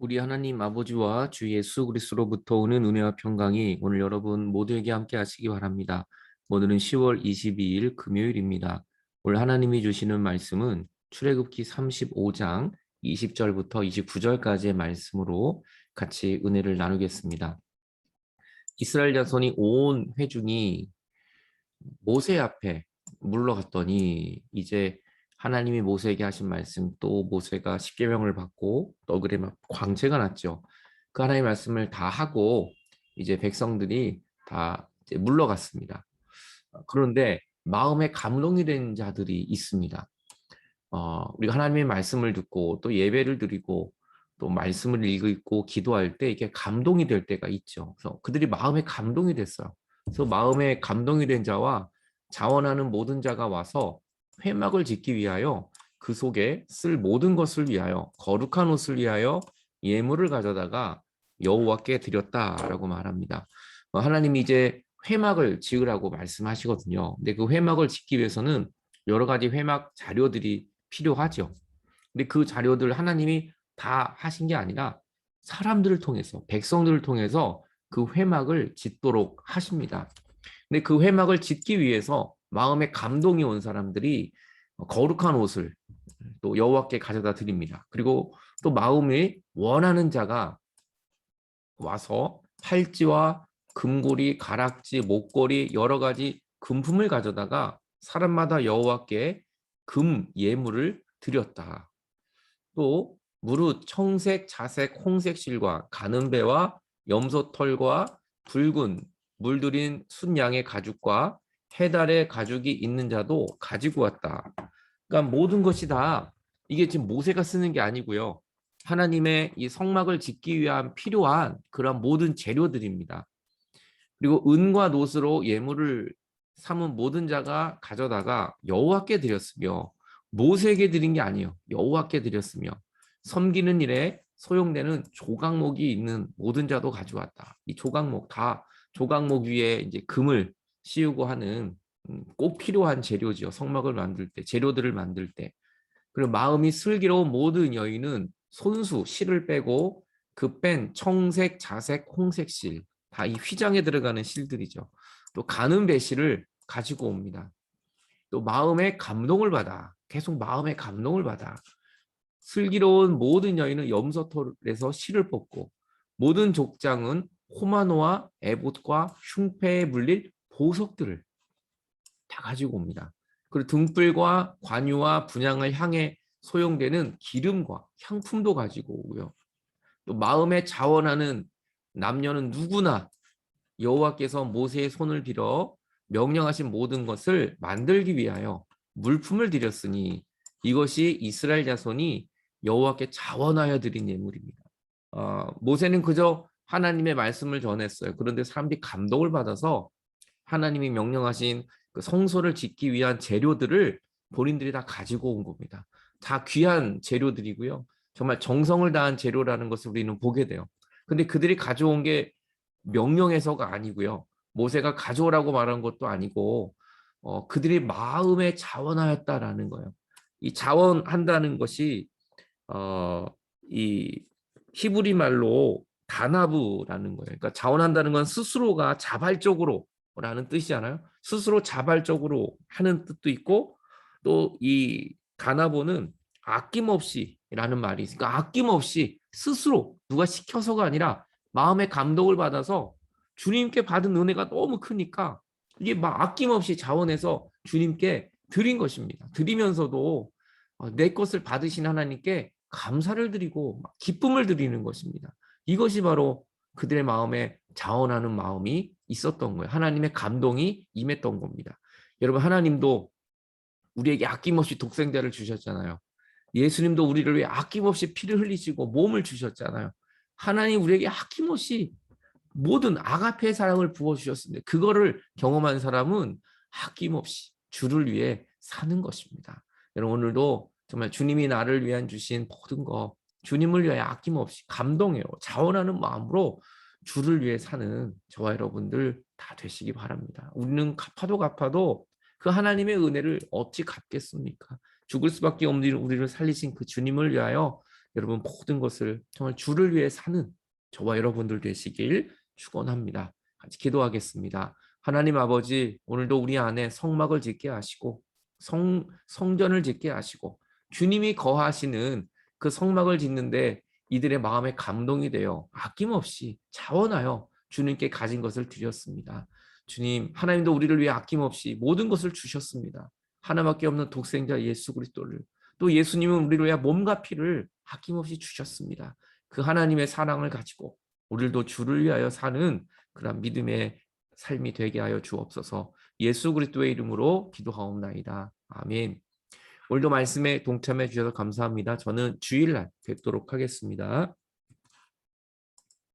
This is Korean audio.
우리 하나님 아버지와 주 예수 그리스도로부터 오는 은혜와 평강이 오늘 여러분 모두에게 함께 하시기 바랍니다. 오늘은 10월 22일 금요일입니다. 오늘 하나님이 주시는 말씀은 출애굽기 35장 20절부터 29절까지의 말씀으로 같이 은혜를 나누겠습니다. 이스라엘 자손이 온 회중이 모세 앞에 물러갔더니 이제 하나님이 모세에게 하신 말씀 또 모세가 십계명을 받고 막 광채가 났죠. 그 하나님의 말씀을 다 하고 이제 백성들이 다 이제 물러갔습니다. 그런데 마음에 감동이 된 자들이 있습니다. 어, 우리가 하나님의 말씀을 듣고 또 예배를 드리고 또 말씀을 읽고 기도할 때 이게 감동이 될 때가 있죠. 그래서 그들이 마음에 감동이 됐어요. 그래서 마음에 감동이 된 자와 자원하는 모든 자가 와서 회막을 짓기 위하여 그 속에 쓸 모든 것을 위하여 거룩한 옷을 위하여 예물을 가져다가 여호와께 드렸다라고 말합니다. 어, 하나님이 이제 회막을 지으라고 말씀하시거든요. 근데 그 회막을 짓기 위해서는 여러 가지 회막 자료들이 필요하죠. 근데 그 자료들 하나님이 다 하신 게 아니라 사람들을 통해서 백성들을 통해서 그 회막을 짓도록 하십니다. 근데 그 회막을 짓기 위해서 마음에 감동이 온 사람들이 거룩한 옷을 또 여호와께 가져다 드립니다. 그리고 또 마음에 원하는 자가 와서 팔찌와 금고리, 가락지, 목걸이 여러 가지 금품을 가져다가 사람마다 여호와께 금 예물을 드렸다. 또 무릇 청색, 자색, 홍색 실과 가는 배와 염소 털과 붉은 물들인 순양의 가죽과 해달의 가죽이 있는 자도 가지고 왔다. 그러니까 모든 것이 다 이게 지금 모세가 쓰는 게 아니고요. 하나님의 이 성막을 짓기 위한 필요한 그런 모든 재료들입니다. 그리고 은과 노스로 예물을 삼은 모든 자가 가져다가 여호와께 드렸으며 모세에게 드린 게 아니에요. 여호와께 드렸으며 섬기는 일에 소용되는 조각목이 있는 모든 자도 가져왔다. 이 조각목 다 조각목 위에 이제 금을 씌우고 하는 음, 꼭 필요한 재료지요. 성막을 만들 때, 재료들을 만들 때. 그리고 마음이 슬기로운 모든 여인은 손수, 실을 빼고 그 뺀 청색, 자색, 홍색 실, 다 이 휘장에 들어가는 실들이죠. 또 가는 배실을 가지고 옵니다. 또 마음의 감동을 받아, 계속 마음의 감동을 받아. 슬기로운 모든 여인은 염소털에서 실을 뽑고 모든 족장은 호마노와 에봇과 흉패에 물릴 보석들을 다 가지고 옵니다. 그리고 등불과 관유와 분양을 향해 소용되는 기름과 향품도 가지고 오고요. 또 마음에 자원하는 남녀는 누구나 여호와께서 모세의 손을 빌어 명령하신 모든 것을 만들기 위하여 물품을 드렸으니 이것이 이스라엘 자손이 여호와께 자원하여 드린 예물입니다. 어, 모세는 그저 하나님의 말씀을 전했어요. 그런데 사람들이 감동을 받아서 하나님이 명령하신 그 성소를 짓기 위한 재료들을 본인들이 다 가지고 온 겁니다. 다 귀한 재료들이고요. 정말 정성을 다한 재료라는 것을 우리는 보게 돼요. 근데 그들이 가져온 게 명령에서가 아니고요. 모세가 가져오라고 말한 것도 아니고 어, 그들이 마음에 자원하였다라는 거예요. 이 자원한다는 것이 어, 이 히브리 말로 다나부라는 거예요. 그러니까 자원한다는 건 스스로가 자발적으로 라는 뜻이잖아요. 스스로 자발적으로 하는 뜻도 있고 또 이 가나보는 아낌없이 라는 말이 있으니까 아낌없이 스스로 누가 시켜서가 아니라 마음의 감동을 받아서 주님께 받은 은혜가 너무 크니까 이게 막 아낌없이 자원해서 주님께 드린 것입니다. 드리면서도 어, 내 것을 받으신 하나님께 감사를 드리고 기쁨을 드리는 것입니다. 이것이 바로 그들의 마음에 자원하는 마음이 있었던 거예요. 하나님의 감동이 임했던 겁니다. 여러분 하나님도 우리에게 아낌없이 독생자를 주셨잖아요. 예수님도 우리를 위해 아낌없이 피를 흘리시고 몸을 주셨잖아요. 하나님 우리에게 아낌없이 모든 아가페의 사랑을 부어주셨습니다. 그거를 경험한 사람은 아낌없이 주를 위해 사는 것입니다. 여러분 오늘도 정말 주님이 나를 위한 주신 모든 거 주님을 위해 아낌없이 감동해요. 자원하는 마음으로 주를 위해 사는 저와 여러분들 다 되시기 바랍니다. 우리는 갚아도 갚아도 그 하나님의 은혜를 어찌 갚겠습니까? 죽을 수밖에 없는 우리를 살리신 그 주님을 위하여 여러분 모든 것을 정말 주를 위해 사는 저와 여러분들 되시길 축원합니다. 같이 기도하겠습니다. 하나님 아버지 오늘도 우리 안에 성막을 짓게 하시고 성 성전을 짓게 하시고 주님이 거하시는 그 성막을 짓는데 이들의 마음에 감동이 되어 아낌없이 자원하여 주님께 가진 것을 드렸습니다. 주님, 하나님도 우리를 위해 아낌없이 모든 것을 주셨습니다. 하나밖에 없는 독생자 예수 그리스도를 또 예수님은 우리를 위해 몸과 피를 아낌없이 주셨습니다. 그 하나님의 사랑을 가지고 우리도 주를 위하여 사는 그런 믿음의 삶이 되게 하여 주옵소서. 예수 그리스도의 이름으로 기도하옵나이다. 아멘. 오늘도 말씀에 동참해 주셔서 감사합니다. 저는 주일날 뵙도록 하겠습니다.